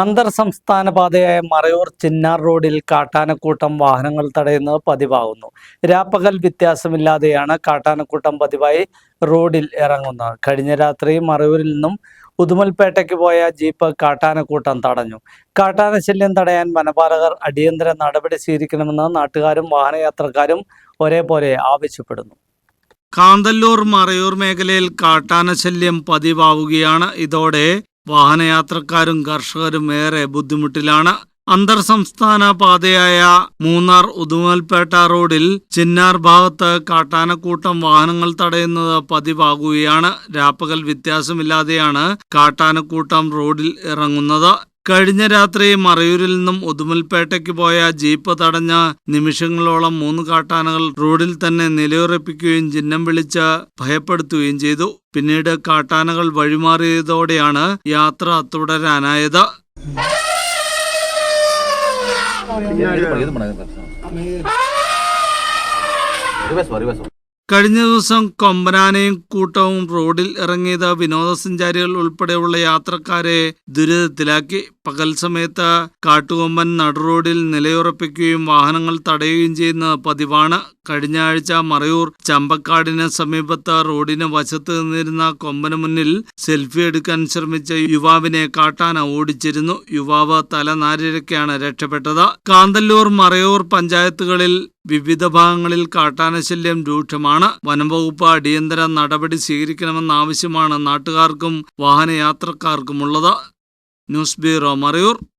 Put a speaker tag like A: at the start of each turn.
A: അന്തർ സംസ്ഥാന പാതയായ മറയൂർ ചിന്നാർ റോഡിൽ കാട്ടാനക്കൂട്ടം വാഹനങ്ങൾ തടയുന്നത് പതിവാകുന്നു. രാപ്പകൽ വ്യത്യാസമില്ലാതെയാണ് കാട്ടാനക്കൂട്ടം പതിവായി റോഡിൽ ഇറങ്ങുന്നത്. കഴിഞ്ഞ രാത്രി മറയൂരിൽ നിന്നും ഉദുമൽപേട്ടയ്ക്ക് പോയ ജീപ്പ് കാട്ടാനക്കൂട്ടം തടഞ്ഞു. കാട്ടാനശല്യം തടയാൻ വനപാലകർ അടിയന്തര നടപടി സ്വീകരിക്കണമെന്ന് നാട്ടുകാരും വാഹനയാത്രക്കാരും ഒരേപോലെ ആവശ്യപ്പെടുന്നു. കാന്തല്ലൂർ മറയൂർ മേഖലയിൽ കാട്ടാനശല്യം പതിവാവുകയാണ് ഇതോടെ വാഹനയാത്രക്കാരും കർഷകരും ഏറെ ബുദ്ധിമുട്ടിലാണ്. അന്തർ സംസ്ഥാന പാതയായ മൂന്നാർ ഉദുമൽപേട്ട റോഡിൽ ചിന്നാർ ഭാഗത്ത് കാട്ടാനക്കൂട്ടം വാഹനങ്ങൾ തടയുന്നത് പതിവാകുകയാണ്. രാപ്പകൽ വ്യത്യാസമില്ലാതെയാണ് കാട്ടാനക്കൂട്ടം റോഡിൽ ഇറങ്ങുന്നത്. കഴിഞ്ഞ രാത്രി മറയൂരിൽ നിന്നും ഉദുമൽപേട്ടയ്ക്ക് പോയ ജീപ്പ് തടഞ്ഞ നിമിഷങ്ങളോളം മൂന്ന് കാട്ടാനകൾ റോഡിൽ തന്നെ നിലയുറപ്പിക്കുകയും ചിഹ്നം വിളിച്ച് ഭയപ്പെടുത്തുകയും ചെയ്തു. പിന്നീട് കാട്ടാനകൾ വഴിമാറിയതോടെയാണ് യാത്ര തുടരാനായത്. കഴിഞ്ഞ ദിവസം കൊമ്പനാനയും കൂട്ടവും റോഡിൽ ഇറങ്ങിയത് വിനോദസഞ്ചാരികൾ ഉൾപ്പെടെയുള്ള യാത്രക്കാരെ ദുരിതത്തിലാക്കി. പകൽ സമയത്ത് കാട്ടുകൊമ്പൻ നടുറോഡിൽ നിലയുറപ്പിക്കുകയും വാഹനങ്ങൾ തടയുകയും ചെയ്യുന്ന പതിവാണ്. കഴിഞ്ഞ ആഴ്ച മറയൂർ ചമ്പക്കാടിന് സമീപത്ത് റോഡിന് വശത്ത് നിന്നിരുന്ന കൊമ്പന് മുന്നിൽ സെൽഫി എടുക്കാൻ ശ്രമിച്ച യുവാവിനെ കാട്ടാന ഓടിച്ചിരുന്നു. യുവാവ് തലനാരിഴക്കാണ് രക്ഷപ്പെട്ടത്. കാന്തല്ലൂർ മറയൂർ പഞ്ചായത്തുകളിൽ വിവിധ ഭാഗങ്ങളിൽ കാട്ടാനശല്യം രൂക്ഷമാണ്. വനംവകുപ്പ് അടിയന്തര നടപടി സ്വീകരിക്കണമെന്ന ആവശ്യമാണ് നാട്ടുകാർക്കും വാഹനയാത്രക്കാർക്കുമുള്ളത്. News bureau Marayur.